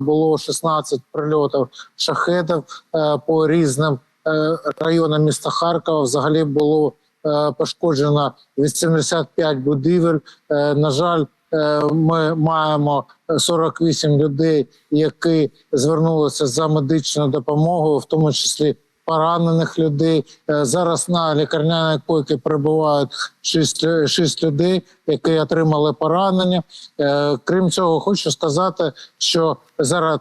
було 16 прильотів шахетів е, по різним е, районам міста Харкова. Взагалі було е, пошкоджено 85 будівель. На жаль, ми маємо 48 людей, які звернулися за медичною допомогою, в тому числі поранених людей. Е, Зараз на лікарняній койці перебувають 6, 6 людей, які отримали поранення. Е, Крім цього, хочу сказати, що зараз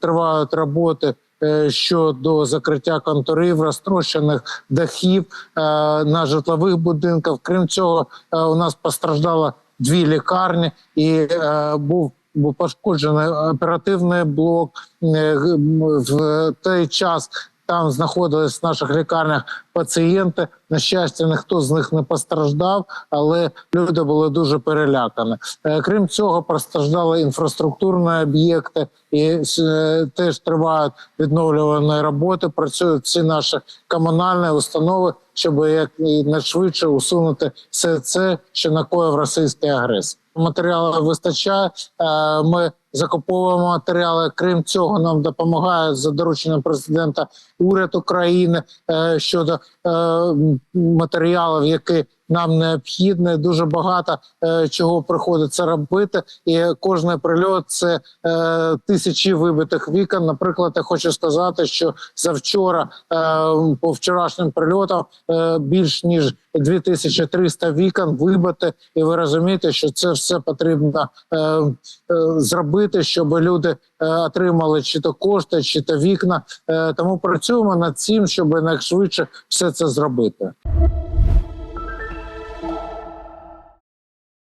тривають роботи. е, Щодо закриття конторів, розтрощених дахів е, на житлових будинках. Крім цього, е, у нас постраждало дві лікарні і е, був був пошкоджений оперативний блок Е, в той час. Там знаходились в наших лікарнях пацієнти. На щастя, ніхто з них не постраждав, але люди були дуже перелякані. Е, Крім цього, постраждали інфраструктурні об'єкти, і е, теж тривають відновлювані роботи. Працюють всі наші комунальні установи, щоб якнайшвидше усунути все це, що накоїв російський агресор. Матеріалу вистачає. Е, Ми закуповуємо матеріали. Крім цього, нам допомагає за дорученням президента уряд України е, щодо е, матеріалів, які нам необхідні. Дуже багато е, чого приходиться робити, і кожний прильот це е, тисячі вибитих вікон. Наприклад, я хочу сказати, що завчора е, по вчорашнім прильотам е, більш ніж 2300 вікон вибити, і ви розумієте, що це все потрібно е, е, зробити, щоб люди е, отримали чи то кошти, чи то вікна. Е, тому працюємо над цим, щоб найшвидше все це зробити.